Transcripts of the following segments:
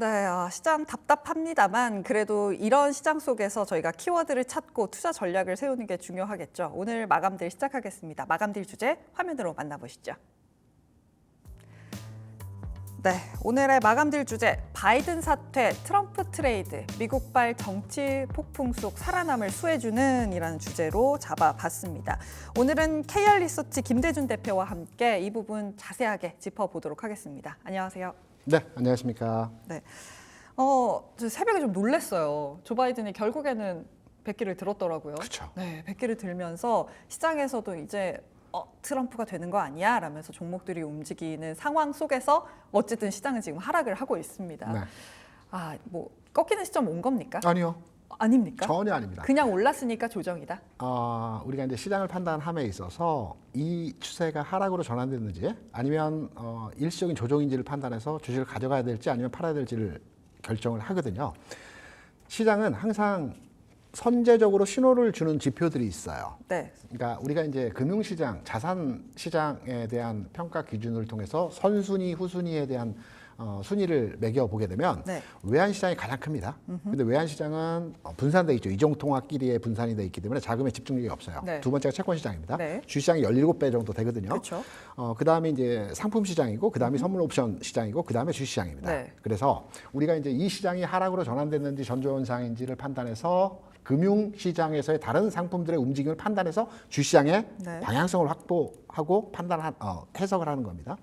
네, 아, 시장 답답합니다만 그래도 이런 시장 속에서 저희가 키워드를 찾고 투자 전략을 세우는 게 중요하겠죠. 오늘 마감딜 시작하겠습니다. 마감딜 주제 화면으로 만나보시죠. 네, 오늘의 마감딜 주제 바이든 사퇴, 트럼프 트레이드, 미국발 정치 폭풍 속 살아남을 수혜주는 이라는 주제로 잡아봤습니다. 오늘은 KR 리서치 김대준 대표와 함께 이 부분 자세하게 짚어보도록 하겠습니다. 안녕하세요. 네, 안녕하십니까. 네. 어, 저 새벽에 좀 놀랐어요. 조 바이든이 결국에는 100기를 들었더라고요. 그렇죠. 네, 100기를 들면서 시장에서도 이제 어, 트럼프가 되는 거 아니야? 라면서 종목들이 움직이는 상황 속에서 어쨌든 시장은 지금 하락을 하고 있습니다. 네. 아, 뭐 꺾이는 시점 온 겁니까? 아니요, 아닙니까? 전혀 아닙니다. 그냥 올랐으니까 조정이다. 어, 우리가 이제 시장을 판단함에 있어서 이 추세가 하락으로 전환됐는지 아니면 어, 일시적인 조정인지를 판단해서 주식을 가져가야 될지 아니면 팔아야 될지를 결정을 하거든요. 시장은 항상 선제적으로 신호를 주는 지표들이 있어요. 네. 그러니까 우리가 이제 금융시장, 자산 시장에 대한 평가 기준을 통해서 선순위, 후순위에 대한 어, 순위를 매겨 보게 되면 네. 외환 시장이 가장 큽니다. 근데 외환 시장은 어, 분산돼 있죠. 이종 통화끼리에 분산이 돼 있기 때문에 자금의 집중력이 없어요. 네. 두 번째가 채권 시장입니다. 네. 주시장이 17배 정도 되거든요. 그렇죠. 어, 그다음에 이제 상품 시장이고 그다음에 선물 옵션 시장이고 그다음에 주식 시장입니다. 네. 그래서 우리가 이제 이 시장이 하락으로 전환됐는지 전조현상인지를 판단해서 금융 시장에서의 다른 상품들의 움직임을 판단해서 주시장의 네. 방향성을 확보하고 판단 어, 해석을 하는 겁니다.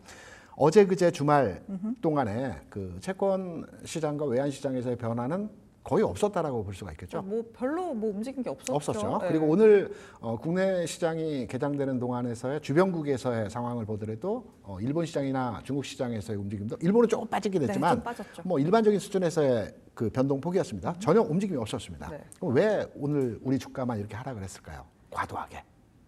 어제 그제 주말 동안에 그 채권 시장과 외환 시장에서의 변화는 거의 없었다라고 볼 수가 있겠죠. 뭐 별로 뭐 움직인 게 없었죠. 없었죠. 네. 그리고 오늘 어, 국내 시장이 개장되는 동안에서의 주변국에서의 상황을 보더라도 어, 일본 시장이나 중국 시장에서의 움직임도 일본은 조금 빠지게 네, 좀 빠졌죠. 뭐 일반적인 수준에서의 그 변동 폭이었습니다. 전혀 움직임이 없었습니다. 네. 그럼 왜 오늘 우리 주가만 이렇게 하락을 했을까요? 과도하게.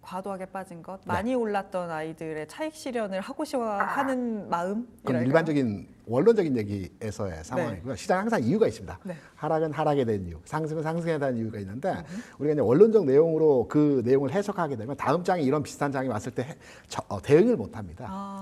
과도하게 빠진 것, 네. 많이 올랐던 아이들의 차익 실현을 하고 싶어 하는 마음. 그건 일반적인 원론적인 얘기에서의 상황이고요. 시장 은 항상 이유가 있습니다. 네. 하락은 하락에 대한 이유, 상승은 상승에 대한 이유가 있는데 우리가 이제 원론적 내용으로 그 내용을 해석하게 되면 다음 장에 이런 비슷한 장이 왔을 때 해- 저- 어, 대응을 못 합니다. 아,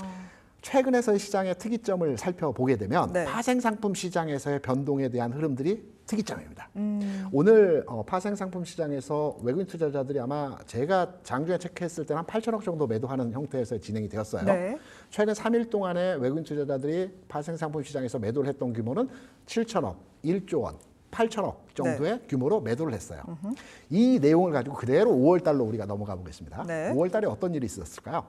최근에서의 시장의 특이점을 살펴보게 되면 네. 파생 상품 시장에서의 변동에 대한 흐름들이 특이점입니다. 음, 오늘 어, 파생 상품 시장에서 외국인 투자자들이 아마 제가 장중에 체크했을 때는 한 8천억 정도 매도하는 형태에서 진행이 되었어요. 네. 최근 3일 동안에 외국인 투자자들이 파생 상품 시장에서 매도를 했던 규모는 7천억, 1조 원, 8천억 정도의 네. 규모로 매도를 했어요. 이 내용을 가지고 그대로 5월 달로 우리가 넘어가 보겠습니다. 네. 5월 달에 어떤 일이 있었을까요?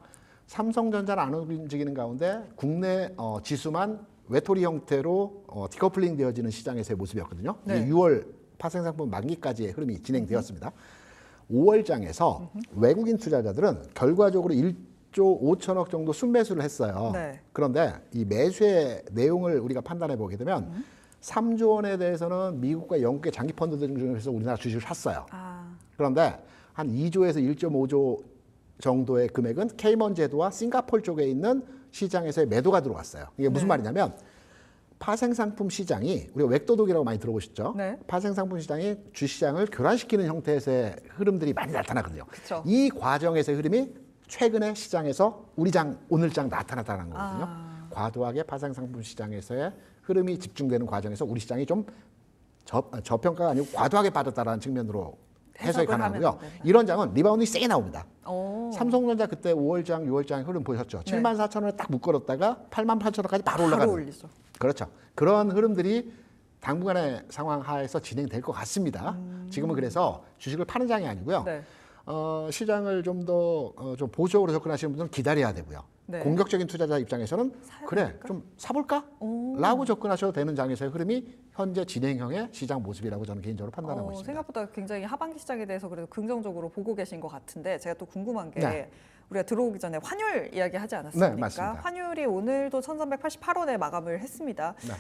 삼성전자는 안 움직이는 가운데 국내 어, 지수만 외톨이 형태로 어, 디커플링 되어지는 시장에서의 모습이었거든요. 네. 이게 6월 파생 상품 만기까지의 흐름이 진행되었습니다. 5월장에서 외국인 투자자들은 결과적으로 1조 5천억 정도 순매수를 했어요. 네. 그런데 이 매수의 내용을 우리가 판단해 보게 되면 3조 원에 대해서는 미국과 영국의 장기 펀드들 중에서 우리나라 주식을 샀어요. 아, 그런데 한 2조에서 1.5조 정도의 금액은 케이먼 제도와 싱가폴 쪽에 있는 시장에서의 매도가 들어왔어요. 이게 무슨 네. 말이냐면 파생 상품 시장이 우리가 웹도둑이라고 많이 들어보셨죠? 네. 파생 상품 시장이 주시장을 교란시키는 형태에서의 흐름들이 많이 나타나거든요. 그쵸. 이 과정에서의 흐름이 최근에 시장에서 우리 장 오늘 장 나타났다는 거거든요. 아. 과도하게 파생 상품 시장에서의 흐름이 집중되는 과정에서 우리 시장이 좀 저, 저평가가 아니고 과도하게 빠졌다라는 측면으로 해석이 가능하고요. 이런 장은 리바운드 세게 나옵니다. 오. 삼성전자 그때 5월장, 6월장 흐름 보셨죠? 네. 7만 4천 원에 딱 묶어뒀다가 8만 8천 원까지 바로 바로 올라가는. 올리죠. 그렇죠. 그런 흐름들이 당분간의 상황 하에서 진행될 것 같습니다. 지금은 그래서 주식을 파는 장이 아니고요. 음. 네. 어, 시장을 좀더 어, 좀 보수적으로 접근하시는 분들은 기다려야 되고요. 네. 공격적인 투자자 입장에서는 그래? 좀 사볼까? 오. 라고 접근하셔도 되는 장에서의 흐름이 현재 진행형의 시장 모습이라고 저는 개인적으로 판단하고 어, 있습니다. 생각보다 굉장히 하반기 시장에 대해서 그래도 긍정적으로 보고 계신 것 같은데 제가 또 궁금한 게 네. 우리가 들어오기 전에 환율 이야기 하지 않았습니까? 네, 맞습니다. 환율이 오늘도 1,388원에 마감을 했습니다. 네.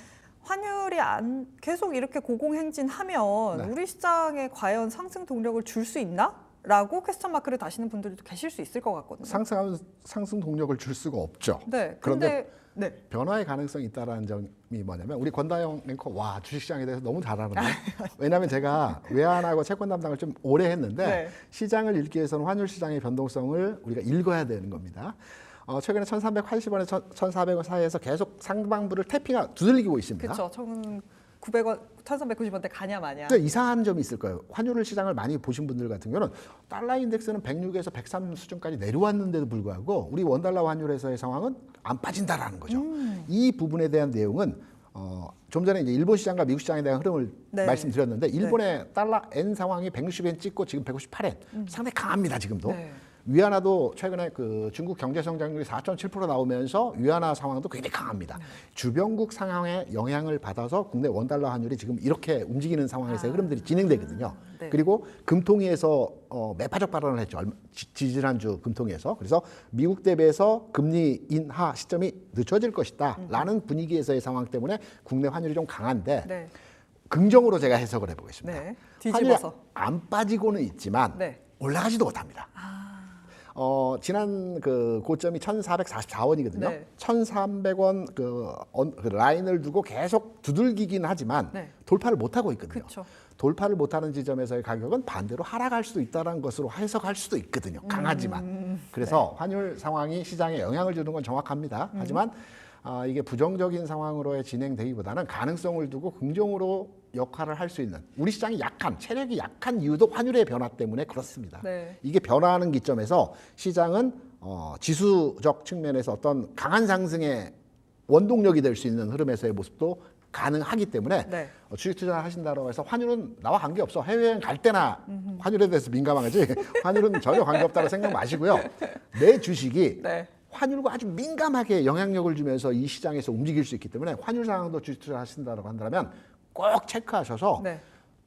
환율이 안 계속 이렇게 고공행진하면 네. 우리 시장에 과연 상승 동력을 줄 수 있나? 라고 퀘스천 마크를 다시는 분들도 계실 수 있을 것 같거든요. 상승하면 상승 동력을 줄 수가 없죠. 네. 그런데 네. 변화의 가능성이 있다라는 점이 뭐냐면 우리 권다영 앵커 와 주식시장에 대해서 너무 잘 아는데 왜냐하면 제가 외환하고 채권 담당을 좀 오래 했는데 네. 시장을 읽기 위해서는 환율 시장의 변동성을 우리가 읽어야 되는 겁니다. 어, 최근에 1,380원에서 1,400원 사이에서 계속 상방부를 태핑하 두들기고 있습니다. 그렇죠. 1,900원, 1,390원대 가냐 마냐. 근데 이상한 점이 있을 거예요. 환율 시장을 많이 보신 분들 같은 경우는 달러 인덱스는 106에서 103 수준까지 내려왔는데도 불구하고 우리 원달러 환율에서의 상황은 안 빠진다라는 거죠. 음. 이 부분에 대한 내용은 어, 좀 전에 이제 일본 시장과 미국 시장에 대한 흐름을 네. 말씀드렸는데 일본의 달러 N 상황이 160엔 찍고 지금 158엔 상당히 강합니다 지금도. 음. 네. 위안화도 최근에 그 중국 경제 성장률이 4.7% 나오면서 위안화 상황도 굉장히 강합니다. 네. 주변국 상황에 영향을 받아서 국내 원달러 환율이 지금 이렇게 움직이는 상황에서 아. 흐름들이 진행되거든요. 네. 그리고 금통위에서 어, 매파적 발언을 했죠. 지- 지지난주 금통위에서. 그래서 미국 대비해서 금리 인하 시점이 늦춰질 것이다라는 분위기에서의 상황 때문에 국내 환율이 좀 강한데 네. 긍정으로 제가 해석을 해보겠습니다. 네. 환율이 뒤집어서. 안 빠지고는 있지만 네. 올라가지도 못합니다. 어, 지난 그 고점이 1,444원이거든요. 네. 1,300원 그, 언- 그 라인을 두고 계속 두들기긴 하지만 네. 돌파를 못 하고 있거든요. 그쵸. 돌파를 못하는 지점에서의 가격은 반대로 하락할 수도 있다는 것으로 해석할 수도 있거든요. 강하지만. 음, 그래서 네. 환율 상황이 시장에 영향을 주는 건 정확합니다. 음. 하지만 아, 이게 부정적인 상황으로의 진행되기보다는 가능성을 두고 긍정으로 역할을 할 수 있는 우리 시장이 약한 체력이 약한 이유도 환율의 변화 때문에 그렇습니다. 네. 이게 변화하는 기점에서 시장은 어, 지수적 측면에서 어떤 강한 상승의 원동력이 될 수 있는 흐름에서의 모습도 가능하기 때문에 네. 어, 주식 투자를 하신다고 해서 환율은 나와 관계 없어 해외여행 갈 때나 환율에 대해서 민감하지 환율은 전혀 관계 없다고 생각 마시고요 내 주식이 네. 환율과 아주 민감하게 영향력을 주면서 이 시장에서 움직일 수 있기 때문에 환율 상황도 주식 투자 하신다고 한다면 꼭 체크하셔서 네.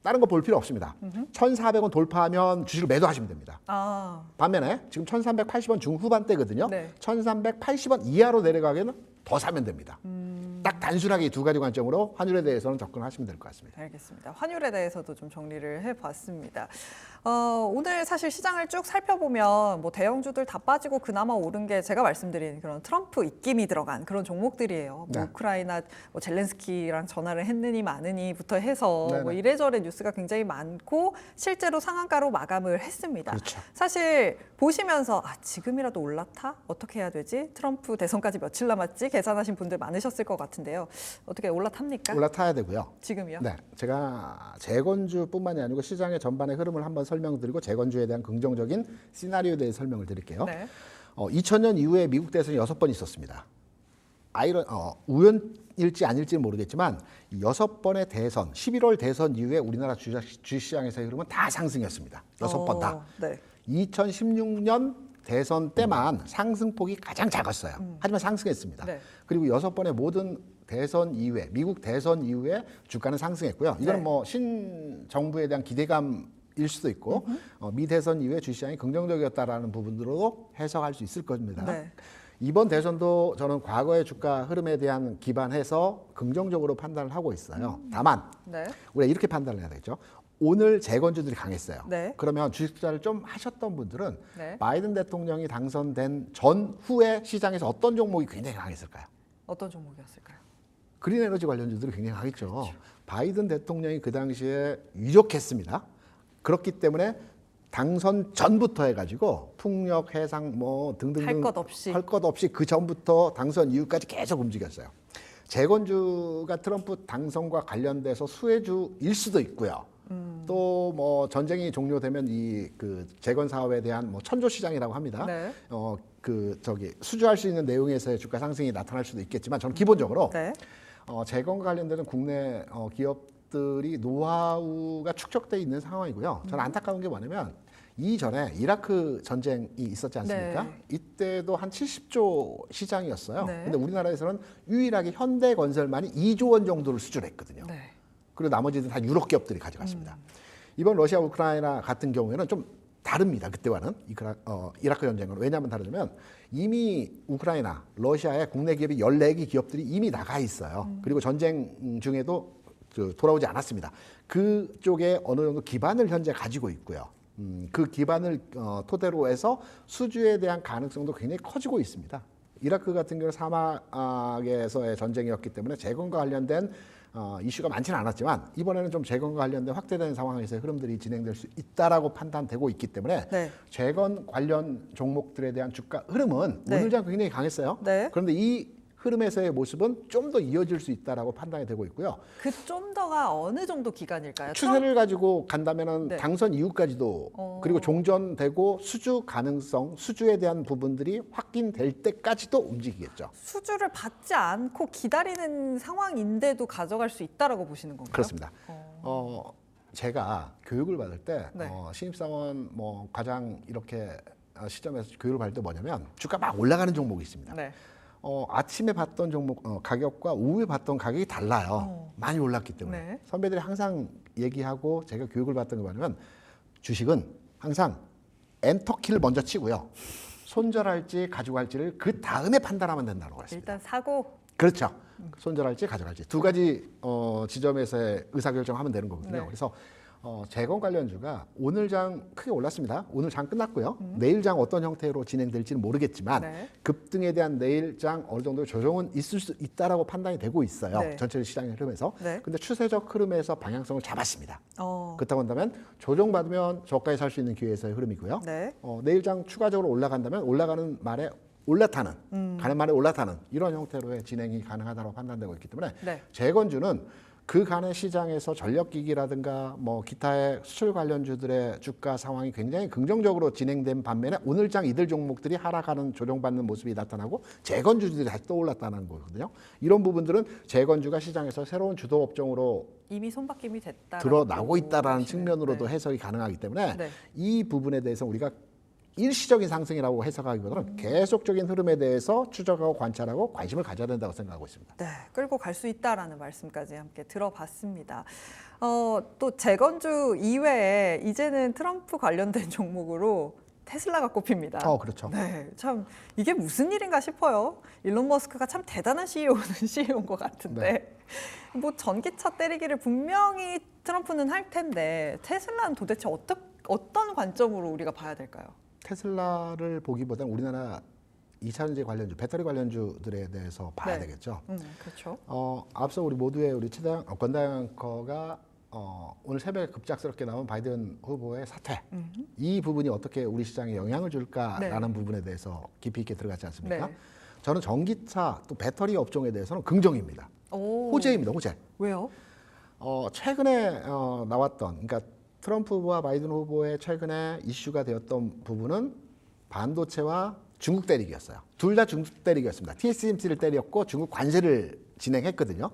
다른 거 볼 필요 없습니다. 1,400원 돌파하면 주식을 매도하시면 됩니다. 아, 반면에 지금 1,380원 중후반대거든요. 네. 1,380원 이하로 내려가기는 더 사면 됩니다. 딱 단순하게 이두 가지 관점으로 환율에 대해서는 접근하시면 될 것 같습니다. 알겠습니다. 환율에 대해서도 좀 정리를 해봤습니다. 어, 오늘 사실 시장을 쭉 살펴보면 뭐 대형주들 다 빠지고 그나마 오른 게 제가 말씀드린 그런 트럼프 입김이 들어간 그런 종목들이에요. 뭐 네. 우크라이나 뭐 젤렌스키랑 전화를 했느니 마느니부터 해서 네네. 뭐 이래저래 뉴스가 굉장히 많고 실제로 상한가로 마감을 했습니다. 그렇죠. 사실 보시면서 아, 지금이라도 올라타? 어떻게 해야 되지? 트럼프 대선까지 며칠 남았지? 계산하신 분들 많으셨을 것 같 은데요. 어떻게 올라탑니까? 올라타야 되고요. 지금이요? 네, 제가 재건주뿐만이 아니고 시장의 전반의 흐름을 한번 설명드리고 재건주에 대한 긍정적인 시나리오에 대해 설명을 드릴게요. 네. 어, 2000년 이후에 미국 대선이 여섯 번 있었습니다. 아이런 어, 우연일지 아닐지는 모르겠지만 이 여섯 번의 대선, 11월 대선 이후에 우리나라 주식, 주식시장에서의 흐름은 다 상승이었습니다. 여섯 번 다. 어, 네. 2016년 대선 때만 상승폭이 가장 작았어요. 하지만 상승했습니다. 네. 그리고 여섯 번의 모든 대선 이후에 미국 대선 이후에 주가는 상승했고요. 이거는 네. 뭐 신 정부에 대한 기대감 일 수도 있고 어, 미 대선 이후에 주시장이 긍정적이었다라는 부분으로 해석할 수 있을 겁니다. 네. 이번 대선도 저는 과거의 주가 흐름에 대한 기반해서 긍정적으로 판단을 하고 있어요. 다만 네. 우리가 이렇게 판단을 해야 되겠죠. 오늘 재건주들이 강했어요. 네. 그러면 주식 투자를 좀 하셨던 분들은 네. 바이든 대통령이 당선된 전후에 시장에서 어떤 종목이 굉장히 강했을까요? 어떤 종목이었을까요? 그린 에너지 관련주들이 굉장히 강했죠. 그렇죠. 바이든 대통령이 그 당시에 유력했습니다. 그렇기 때문에 당선 전부터 해가지고 풍력, 해상 뭐 등등등 할것 없이. 할 것 없이 그 전부터 당선 이후까지 계속 움직였어요. 재건주가 트럼프 당선과 관련돼서 수혜주일 수도 있고요. 음. 또뭐 전쟁이 종료되면 이 그 재건 사업에 대한 뭐 천조 시장이라고 합니다. 네. 어그 저기 수주할 수 있는 내용에서의 주가 상승이 나타날 수도 있겠지만 저는 기본적으로 네. 어, 재건과 관련되는 국내 어, 기업들이 노하우가 축적돼 있는 상황이고요. 저는 안타까운 게 뭐냐면 이전에 이라크 전쟁이 있었지 않습니까? 네. 이때도 한 70조 시장이었어요. 네. 근데 우리나라에서는 유일하게 현대건설만이 2조 원 정도를 수주했거든요. 네. 그리고 나머지는 다 유럽 기업들이 가져갔습니다. 이번 러시아 우크라이나 같은 경우에는 좀 다릅니다. 그때와는 이크라, 어, 이라크 전쟁은 왜냐하면 다르냐면 이미 우크라이나, 러시아의 국내 기업이 14개 기업들이 이미 나가 있어요. 그리고 전쟁 중에도 저, 돌아오지 않았습니다. 그쪽에 어느 정도 기반을 현재 가지고 있고요. 음, 그 기반을 어, 토대로 해서 수주에 대한 가능성도 굉장히 커지고 있습니다. 이라크 같은 경우는 사막에서의 전쟁이었기 때문에 재건과 관련된 어, 이슈가 많지는 않았지만 이번에는 좀 재건과 관련된 확대된 상황에서의 흐름들이 진행될 수 있다라고 판단되고 있기 때문에 네. 재건 관련 종목들에 대한 주가 흐름은 네. 오늘 장 굉장히 강했어요. 네. 그런데 이 흐름에서의 모습은 좀 더 이어질 수 있다라고 판단이 되고 있고요. 그 좀 더가 어느 정도 기간일까요? 추세를 가지고 간다면은 네. 당선 이후까지도 어. 그리고 종전되고 수주 가능성, 수주에 대한 부분들이 확인될 때까지도 움직이겠죠. 수주를 받지 않고 기다리는 상황인데도 가져갈 수 있다라고 보시는 건가요? 그렇습니다. 어. 어, 제가 교육을 받을 때 네. 어, 신입사원 뭐 과장 이렇게 어, 시점에서 교육을 받을 때 뭐냐면 주가 막 올라가는 종목이 있습니다. 네. 어, 아침에 봤던 종목 어, 가격과 오후에 봤던 가격이 달라요. 어. 많이 올랐기 때문에 네. 선배들이 항상 얘기하고 제가 교육을 받던 게 뭐냐면 주식은 항상 엔터키를 먼저 치고요. 손절할지 가져갈지를 그 다음에 판단하면 된다고 했습니다. 일단 사고 그렇죠. 손절할지 가져갈지 두 가지 어, 지점에서의 의사결정하면 되는 거거든요. 네. 그래서 어, 재건 관련주가 오늘 장 크게 올랐습니다. 오늘 장 끝났고요. 내일 장 어떤 형태로 진행될지는 모르겠지만 네. 급등에 대한 내일 장 어느 정도 조정은 있을 수 있다라고 판단이 되고 있어요. 네. 전체 시장의 흐름에서. 네. 근데 추세적 흐름에서 방향성을 잡았습니다. 어. 그렇다고 한다면 조정 받으면 저가에 살 수 있는 기회에서의 흐름이고요. 네. 어, 내일 장 추가적으로 올라간다면 올라가는 말에 올라타는 음. 가는 말에 올라타는 이런 형태로의 진행이 가능하다고 판단되고 있기 때문에 네. 재건주는 그 간의 시장에서 전력기기라든가 뭐 기타의 수출 관련주들의 주가 상황이 굉장히 긍정적으로 진행된 반면에 오늘장 이들 종목들이 하락하는 조정받는 모습이 나타나고 재건주들이 다시 떠올랐다는 거거든요. 이런 부분들은 재건주가 시장에서 새로운 주도 업종으로 이미 손바뀜이 됐다. 드러나고 있다라는 측면으로도 해석이 가능하기 때문에 네. 이 부분에 대해서 우리가 일시적인 상승이라고 해석하기보다는 계속적인 흐름에 대해서 추적하고 관찰하고 관심을 가져야 된다고 생각하고 있습니다. 네, 끌고 갈 수 있다라는 말씀까지 함께 들어봤습니다. 어, 또 재건주 이외에 이제는 트럼프 관련된 종목으로 테슬라가 꼽힙니다. 어, 그렇죠. 네, 참 이게 무슨 일인가 싶어요. 일론 머스크가 참 대단한 CEO는 CEO인 것 같은데 네. 뭐 전기차 때리기를 분명히 트럼프는 할 텐데 테슬라는 도대체 어떠, 어떤 관점으로 우리가 봐야 될까요? 테슬라를 보기보다는 우리나라 2차전지 관련주, 배터리 관련주들에 대해서 봐야 네. 되겠죠. 음, 그렇죠. 어, 앞서 우리 모두의 우리 최다영 어, 권다영 앵커가 어, 오늘 새벽에 급작스럽게 나온 바이든 후보의 사퇴 이 부분이 어떻게 우리 시장에 영향을 줄까라는 부분에 대해서 깊이 있게 들어갔지 않습니까? 네. 저는 전기차 또 배터리 업종에 대해서는 긍정입니다. 오, 호재입니다, 호재. 왜요? 어, 최근에 어, 나왔던 그러니까 트럼프 후보와 바이든 후보의 최근에 이슈가 되었던 부분은 반도체와 중국 때리기였어요. 둘 다 중국 때리기였습니다. TSMC를 때렸고 중국 관세를 진행했거든요.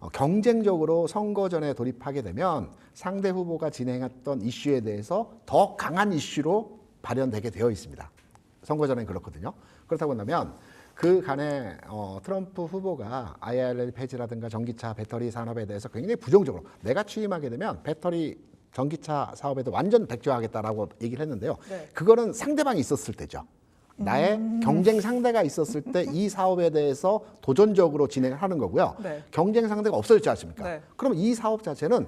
어, 경쟁적으로 선거 전에 돌입하게 되면 상대 후보가 진행했던 이슈에 대해서 더 강한 이슈로 발현되게 되어 있습니다. 선거 전엔 그렇거든요. 그렇다고 한다면 그 간에 어, 트럼프 후보가 IRL 폐지라든가 전기차 배터리 산업에 대해서 굉장히 부정적으로 내가 취임하게 되면 배터리 전기차 사업에도 완전 백지화하겠다라고 얘기를 했는데요. 네. 그거는 상대방이 있었을 때죠. 나의 경쟁 상대가 있었을 때 이 사업에 대해서 도전적으로 진행을 하는 거고요. 네. 경쟁 상대가 없어졌지 않습니까? 네. 그럼 이 사업 자체는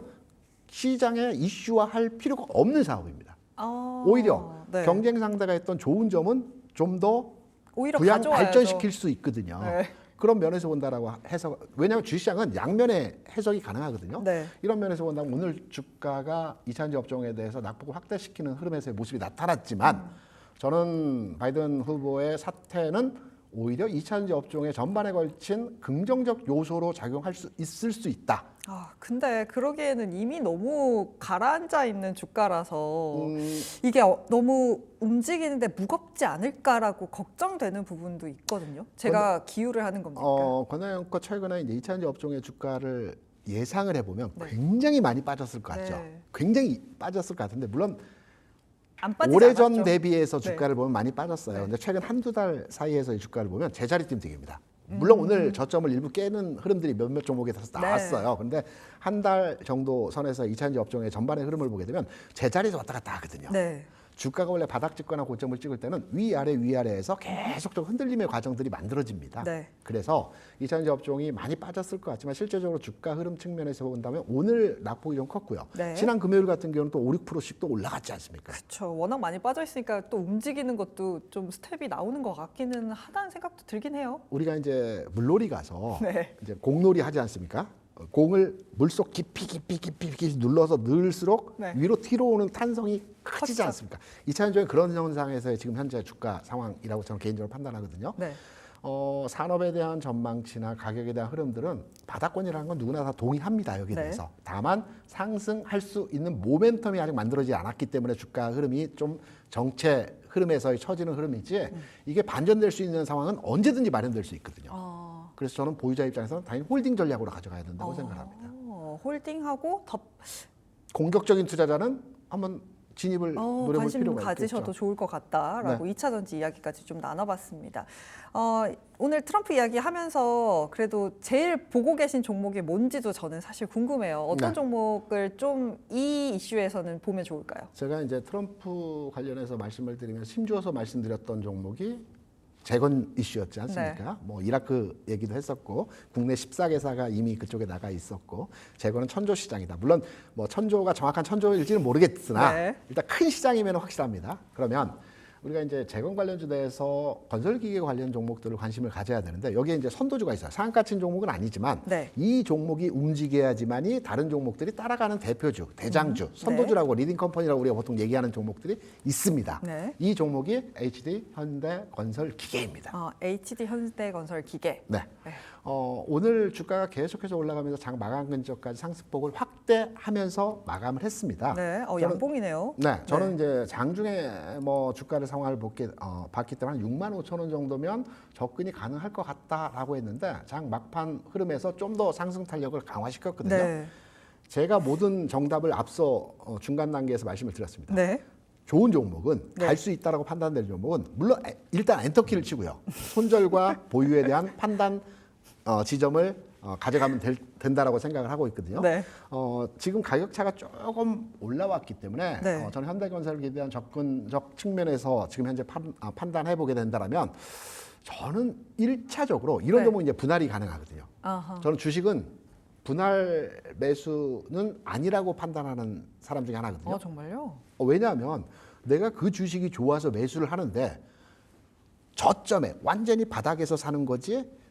시장에 이슈화할 필요가 없는 사업입니다. 아, 오히려 네. 경쟁 상대가 했던 좋은 점은 좀더 오히려 부양 가져와야죠. 발전시킬 수 있거든요. 네. 그런 면에서 본다라고 해서 왜냐하면 주시장은 양면의 해석이 가능하거든요. 네. 이런 면에서 본다면 오늘 주가가 이차전지 업종에 대해서 낙폭을 확대시키는 흐름에서의 모습이 나타났지만 음. 저는 바이든 후보의 사태는 오히려 이차전지 업종의 전반에 걸친 긍정적 요소로 작용할 수 있을 수 있다. 아, 근데 그러기에는 이미 너무 가라앉아 있는 주가라서 음, 이게 어- 너무 움직이는데 무겁지 않을까라고 걱정되는 부분도 있거든요. 제가 기유를 하는 겁니까? 어, 권하영 거 최근에 이제 이차전지 업종의 주가를 예상을 해보면 네. 굉장히 많이 빠졌을 것 같죠. 네. 굉장히 빠졌을 것 같은데 물론 오래전 않았죠? 대비해서 네. 주가를 보면 많이 빠졌어요. 네. 근데 최근 한두 달 사이에서 이 주가를 보면 제자리 뜸뛰기입니다. 물론 오늘 저점을 일부 깨는 흐름들이 몇몇 종목에서 음. 네. 나왔어요. 근데 한 달 정도 선에서 이차전지 업종의 전반의 흐름을 보게 되면 제자리에서 왔다 갔다 하거든요. 네. 주가가 원래 바닥 찍거나 고점을 찍을 때는 위아래 위아래에서 계속적 흔들림의 과정들이 만들어집니다. 네. 그래서 이차전지 업종이 많이 빠졌을 것 같지만 실제적으로 주가 흐름 측면에서 본다면 오늘 낙폭이 좀 컸고요. 네. 지난 금요일 같은 경우는 또 5, 6%씩 또 올라갔지 않습니까? 그렇죠. 워낙 많이 빠져 있으니까 또 움직이는 것도 좀 스텝이 나오는 것 같기는 하다는 생각도 들긴 해요. 우리가 이제 물놀이 가서 네. 이제 공놀이 하지 않습니까? 공을 물속 깊이 깊이 깊이 깊이 눌러서 넣을수록 네. 위로 튀어 오는 탄성이 커지지 커지죠. 않습니까? 이차 전지의 그런 현상에서의 지금 현재 주가 상황이라고 저는 개인적으로 판단하거든요. 네. 어, 산업에 대한 전망치나 가격에 대한 흐름들은 바닥권이라는 건 누구나 다 동의합니다. 여기에 네. 대해서. 다만 상승할 수 있는 모멘텀이 아직 만들어지지 않았기 때문에 주가 흐름이 좀 정체 흐름에서의 처지는 흐름이지 음. 이게 반전될 수 있는 상황은 언제든지 마련될 수 있거든요. 어, 그래서 저는 보유자 입장에서는 당연히 홀딩 전략으로 가져가야 된다고 생각합니다. 어, 홀딩하고 더 공격적인 투자자는 한번 진입을 어, 노려볼 관심 필요가 가지셔도 있겠죠. 좋을 것 같다라고 네. 이 2차 전지 이야기까지 좀 나눠봤습니다. 어, 오늘 트럼프 이야기 하면서 그래도 제일 보고 계신 종목이 뭔지도 저는 사실 궁금해요. 어떤 네. 종목을 좀 이 이슈에서는 보면 좋을까요? 제가 이제 트럼프 관련해서 말씀을 드리면 심주어서 말씀드렸던 종목이 재건 이슈였지 않습니까? 네. 뭐 이라크 얘기도 했었고 국내 14개사가 이미 그쪽에 나가 있었고 재건은 천조 시장이다. 물론 뭐 천조가 정확한 천조일지는 모르겠으나 네. 일단 큰 시장이면 확실합니다. 그러면 우리가 이제 재건 관련주 내에서 건설기계 관련 종목들을 관심을 가져야 되는데 여기에 이제 선도주가 있어요. 상한가 친 종목은 아니지만 네. 이 종목이 움직여야지만이 다른 종목들이 따라가는 대표주, 음. 대장주, 선도주라고 리딩 컴퍼니라고 우리가 보통 얘기하는 종목들이 있습니다. 네. 이 종목이 HD 현대 건설 기계입니다. 어, HD 현대 건설 기계. 네. 네. 어, 오늘 주가가 계속해서 올라가면서 장 마감 근처까지 상승폭을 확대하면서 마감을 했습니다. 네, 어, 저는- 양봉이네요. 네, 저는 이제 장중에 뭐 주가를 상황을 보기, 어, 봤기 때문에 한 6만 5천 원 정도면 접근이 가능할 것 같다라고 했는데 장 막판 흐름에서 좀 더 상승 탄력을 강화시켰거든요. 네. 제가 모든 정답을 앞서 어, 중간 단계에서 말씀을 드렸습니다. 네. 좋은 종목은 네. 갈수 있다라고 판단되는 종목은 물론 에- 일단 엔터키를 치고요. 손절과 보유에 대한 판단 어, 지점을 어, 가져가면 될, 된다라고 생각을 하고 있거든요. 네. 어, 지금 가격 차가 조금 올라왔기 때문에 네. 어, 저는 현대건설에 대한 접근적 측면에서 지금 현재 판, 아, 판단해 보게 된다라면 저는 일차적으로 이런 네. 종목은 이제 분할이 가능하거든요. 아하. 저는 주식은 분할 매수는 아니라고 판단하는 사람 중에 하나거든요. 어, 정말요? 어, 왜냐하면 내가 그 주식이 좋아서 매수를 하는데 저점에 완전히 바닥에서 사는 거지 어,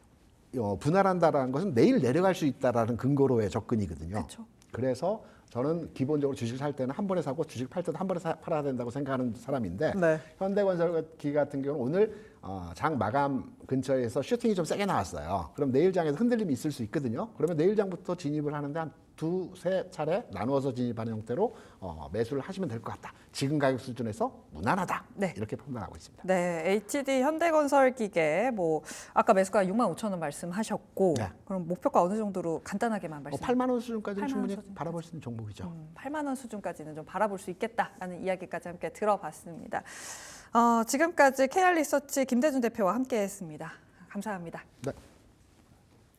분할한다라는 것은 내일 내려갈 수 있다라는 근거로의 접근이거든요. 그쵸. 그래서 저는 기본적으로 주식 살 때는 한 번에 사고 주식 팔 때도 한 번에 사, 팔아야 된다고 생각하는 사람인데 네. 현대건설기 같은 경우는 오늘 어, 장 마감 근처에서 슈팅이 좀 세게 나왔어요. 그럼 내일 장에서 흔들림이 있을 수 있거든요. 그러면 내일 장부터 진입을 하는데 한 두세 차례 나누어서 진입하는 형태로 어, 매수를 하시면 될 것 같다. 지금 가격 수준에서 무난하다. 네. 이렇게 판단하고 있습니다. 네, HD 현대건설 기계 뭐 아까 매수가 6만 5천 원 말씀하셨고 네. 그럼 목표가 어느 정도로 간단하게만 어, 말씀. 8만 원 수준까지는 8만 원 충분히 수준까지. 바라볼 수 있는 종목이죠. 음, 8만 원 수준까지는 좀 바라볼 수 있겠다라는 이야기까지 함께 들어봤습니다. 어, 지금까지 KR 리서치 김대준 대표와 함께했습니다. 감사합니다. 네.